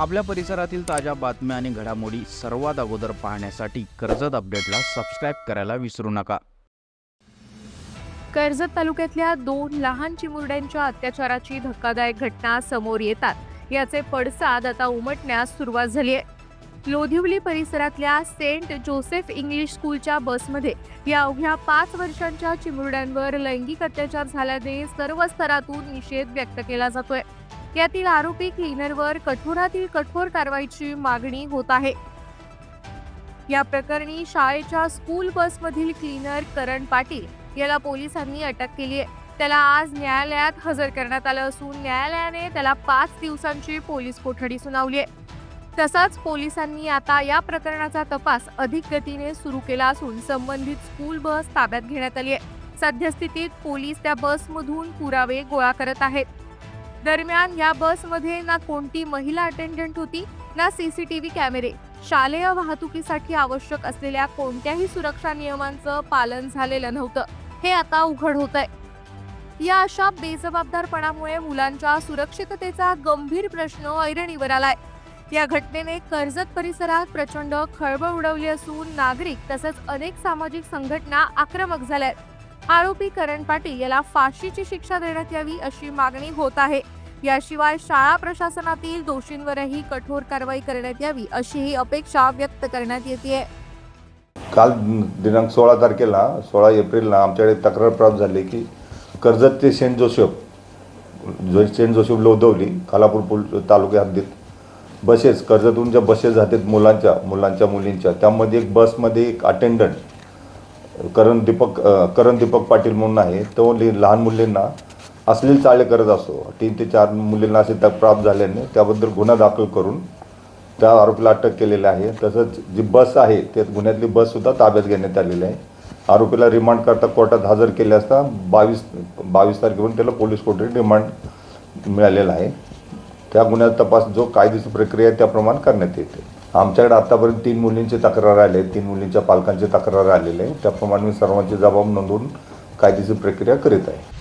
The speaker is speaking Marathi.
आपल्या परिसरातील ताज्या बातम्या आणि घडामोडी सर्वात अगोदर पाहण्यासाठी कर्जत अपडेटला सबस्क्राईब करायला विसरू नका. कर्जत तालुक्यातल्या दोन लहान चिमुरड्यांच्या अत्याचाराची धक्कादायक घटना समोर येतात. याचे पडसाद आता उमटण्यास सुरुवात झाली आहे. लोधिवली परिसरातल्या सेंट जोसेफ इंग्लिश स्कूलच्या बसमध्ये या अवघ्या पाच वर्षांच्या चिमुरड्यांवर लैंगिक अत्याचार झाल्याने सर्व स्तरातून निषेध व्यक्त केला जातोय. यातील आरोपी क्लीनरवर कठोरातील कठोर कारवाईची मागणी होत आहे. या प्रकरणी शाळेच्या स्कूल बसमधील क्लीनर करण पाटील याला पोलिसांनी अटक केली आहे. त्याला आज न्यायालयात हजर करण्यात आलं असून न्यायालयाने त्याला पाच दिवसांची पोलीस कोठडी सुनावली आहे. तसंच पोलिसांनी आता या प्रकरणाचा तपास अधिक गतीने सुरू केला असून संबंधित स्कूल बस ताब्यात घेण्यात आली आहे. सद्यस्थितीत पोलीस त्या बसमधून पुरावे गोळा करत आहेत. दरम्यान या बसमध्ये ना कोणती महिला अटेंडंट होती ना सीसीटीव्ही कॅमेरे. शालेय वाहतुकीसाठी आवश्यक असलेल्या कोणत्याही सुरक्षा नियमांचं पालन झालेलं नव्हतं. हे आता उघड होत आहे या अशा बेजबाबदारपणामुळे मुलांच्या सुरक्षिततेचा गंभीर प्रश्न ऐरणीवर आलाय. या घटनेने कर्जत परिसरात प्रचंड खळबळ उडवली असून नागरिक तसंच अनेक सामाजिक संघटना आक्रमक झाल्यात. आरोपी करण पाटील याला फाशीची शिक्षा देण्यात यावी अशी मागणी होत आहे. याशिवाय शाळा प्रशासनातील दोषींवरही कठोर कारवाई करण्यात यावी अशीही अपेक्षा व्यक्त करण्यात येते काल दिनांक सोळा तारखेला सोळा एप्रिलला आमच्याकडे तक्रार प्राप्त झाली की कर्जत ते सेंट जोसेफ जो सेंट जोसेफ लोधवली खालापूर पुल तालुक्या हद्दीत. बसेस कर्जतून ज्या बसेस जातात मुलांच्या मुलांच्या मुलींच्या. त्यामध्ये एक बसमध्ये एक अटेंडंट करण दीपक करण दीपक पाटील म्हणून आहे. तो लि- लहान मुलींना अश्लील चाळे करत असतो. तीन ते चार मुलींना असे तक प्राप्त झाल्याने त्याबद्दल गुन्हा दाखल करून त्या आरोपीला अटक केलेली आहे. तसंच जी बस आहे त्या गुन्ह्यातली बससुद्धा ताब्यात घेण्यात आलेली आहे. आरोपीला रिमांड करता कोर्टात हजर केले असता बावीस बावीस तारखेपर्यंत त्याला पोलीस कोठडी रिमांड मिळालेला आहे. त्या गुन्ह्याचा तपास जो कायदेशीर प्रक्रिया आहे त्याप्रमाणे करण्यात येते. आमच्याकडे आतापर्यंत तीन मुलींचे तक्रार आले आहेत तीन मुलींच्या पालकांचे तक्रार आलेले आहे. त्याप्रमाणे मी सर्वांची जबाब नोंदवून कायदेशीर प्रक्रिया करीत आहे.